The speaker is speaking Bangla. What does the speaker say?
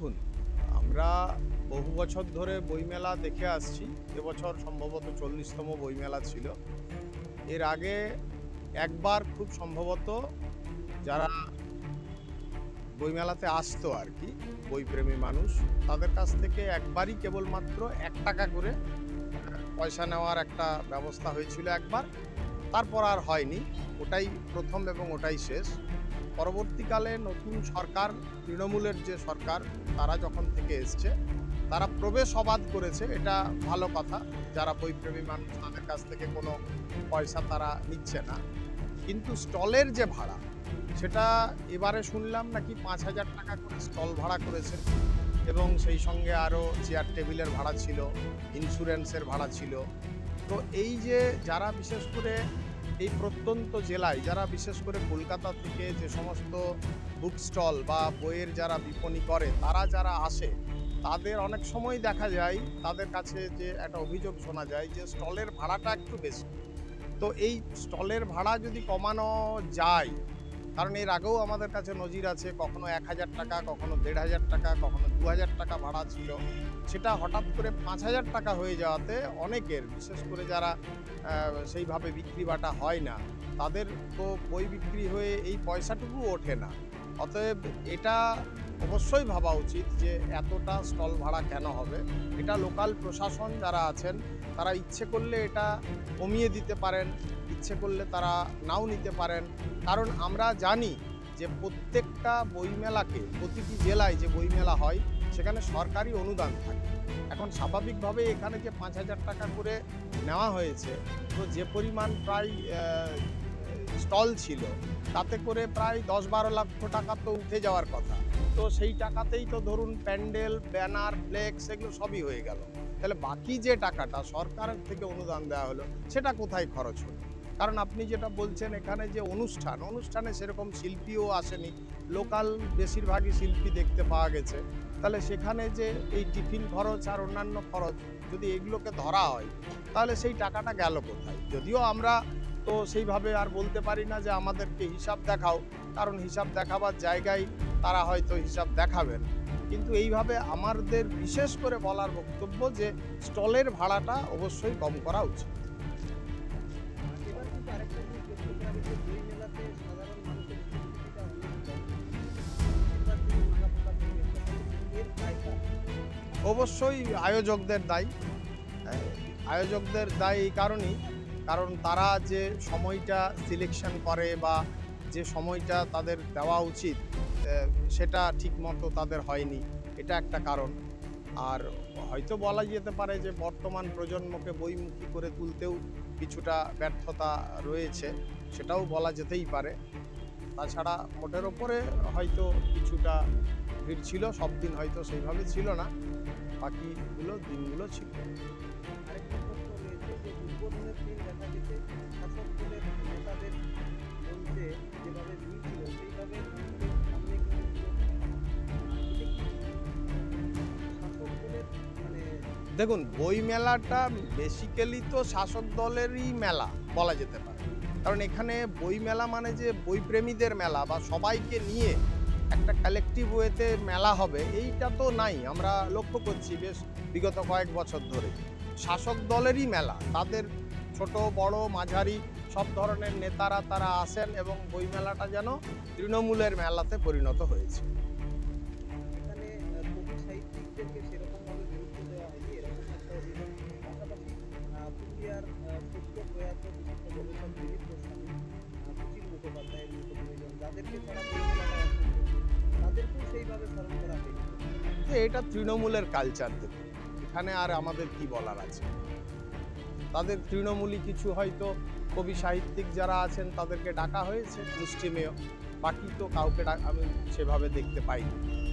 দেখুন, আমরা বহু বছর ধরে বইমেলা দেখে আসছি। এবছর সম্ভবত চল্লিশতম বইমেলা ছিল। এর আগে একবার খুব সম্ভবত যারা বইমেলাতে আসতো আর কি, বইপ্রেমী মানুষ, তাদের কাছ থেকে একবারই কেবলমাত্র এক টাকা করে পয়সা নেওয়ার একটা ব্যবস্থা হয়েছিল একবার। তারপর আর হয়নি। ওটাই প্রথম এবং ওটাই শেষ। পরবর্তীকালে নতুন সরকার, তৃণমূলের যে সরকার, তারা যখন থেকে এসছে, তারা প্রবেশ অবাধ করেছে, এটা ভালো কথা। যারা বইপ্রেমী মানুষ, তাদের কাছ থেকে কোনো পয়সা তারা নিচ্ছে না। কিন্তু স্টলের যে ভাড়া, সেটা এবারে শুনলাম নাকি পাঁচ হাজার টাকা করে স্টল ভাড়া করেছে। এবং সেই সঙ্গে আরও চেয়ার টেবিলের ভাড়া ছিল ইন্স্যুরেন্সের ভাড়া ছিল। তো এই যে যারা বিশেষ করে এই প্রত্যন্ত জেলায় যারা বিশেষ করে কলকাতা থেকে যে সমস্ত বুক স্টল বা বইয়ের যারা বিপণী করে, তারা যারা আসে, তাদের অনেক সময় দেখা যায়, তাদের কাছে যে একটা অভিযোগ শোনা যায় যে স্টলের ভাড়াটা একটু বেশি। তো এই স্টলের ভাড়া যদি কমানো যায় কারণ এর আগেও আমাদের কাছে নজির আছে, কখনো এক হাজার টাকা, কখনো দেড় হাজার টাকা, কখনো দু হাজার টাকা ভাড়া ছিল। সেটা হঠাৎ করে পাঁচ হাজার টাকা হয়ে যাওয়াতে অনেকের, বিশেষ করে যারা সেইভাবে বিক্রি বাটা হয় না, তাদের তো বই বিক্রি হয়ে এই পয়সাটুকু ওঠে না। অতএব এটা অবশ্যই ভাবা উচিত যে এতটা স্টল ভাড়া কেন হবে? এটা লোকাল প্রশাসন যারা আছেন, তারা ইচ্ছে করলে এটা কমিয়ে দিতে পারেন। ইচ্ছে করলে তারা নাও নিতে পারেন। কারণ আমরা জানি যে প্রত্যেকটা বইমেলাকে, প্রতিটি জেলায় যে বইমেলা হয়, সেখানে সরকারি অনুদান থাকে। এখন স্বাভাবিকভাবে এখানে যে পাঁচ হাজার টাকা করে নেওয়া হয়েছে, তো যে পরিমাণ প্রায় স্টল ছিল, তাতে করে প্রায় দশ বারো লক্ষ টাকা তো উঠে যাওয়ার কথা। তো সেই টাকাতেই তো ধরুন প্যান্ডেল, ব্যানার, ফ্লেক্স এগুলো সবই হয়ে গেল। তাহলে বাকি যে টাকাটা সরকারের থেকে অনুদান দেওয়া হলো, সেটা কোথায় খরচ হলো? কারণ আপনি যেটা বলছেন এখানে যে অনুষ্ঠান, অনুষ্ঠানে সেরকম শিল্পীও আসেনি। লোকাল বেশিরভাগই শিল্পী দেখতে পাওয়া গেছে। তাহলে সেখানে যে এই টিফিন খরচ আর অন্যান্য খরচ যদি এগুলোকে ধরা হয়, তাহলে সেই টাকাটা গেল কোথায়? যদিও আমরা তো সেইভাবে আর বলতে পারি না যে আমাদেরকে হিসাব দেখাও, কারণ হিসাব দেখাবার জায়গায় তারা হয়তো হিসাব দেখাবেন। কিন্তু এইভাবে আমাদের বিশেষ করে বলার বক্তব্য যে স্টলের ভাড়াটা অবশ্যই কম করা উচিত। অবশ্যই আয়োজকদের দায়ী। আয়োজকদের দায় কারণেই। কারণ তারা যে সময়টা সিলেকশন করে বা যে সময়টা তাদের দেওয়া উচিত সেটা ঠিকমতো তাদের হয়নি। এটা একটা কারণ। আর হয়তো বলা যেতে পারে যে বর্তমান প্রজন্মকে বইমুখী করে তুলতেও কিছুটা ব্যর্থতা রয়েছে, সেটাও বলা যেতেই পারে। তাছাড়া মোটের ওপরে হয়তো কিছুটা ভিড় ছিল সব দিন হয়তো সেইভাবে ছিল না। বাকিগুলো দিনগুলো ছিল। মানে দেখুন বই মেলাটা বেসিক্যালি তো শাসক দলেরই মেলা বলা যেতে পারে। কারণ এখানে বই মেলা মানে যে বইপ্রেমীদের মেলা বা সবাইকে নিয়ে একটা কালেকটিভ ওয়েতে মেলা হবে, এইটা তো নাই। আমরা লক্ষ্য করছি বেশ বিগত কয়েক বছর ধরে। শাসক দলেরই মেলা, তাদের ছোট, বড়, মাঝারি, সব ধরনের নেতারা তারা আসেন এবং বই মেলাটা যেন তৃণমূলের মেলাতে পরিণত হয়েছে। মুখোপাধ্যায়ের যাদেরকে তারা এটা তৃণমূলের কালচার দেখুন। এখানে আর আমাদের কি বলার আছে? তাদের তৃণমূলই কিছু হয়তো কবি সাহিত্যিক যারা আছেন তাদেরকে ডাকা হয়েছে, মুষ্টিমেয়। বাকি তো কাউকে আমি সেভাবে দেখতে পাইনি।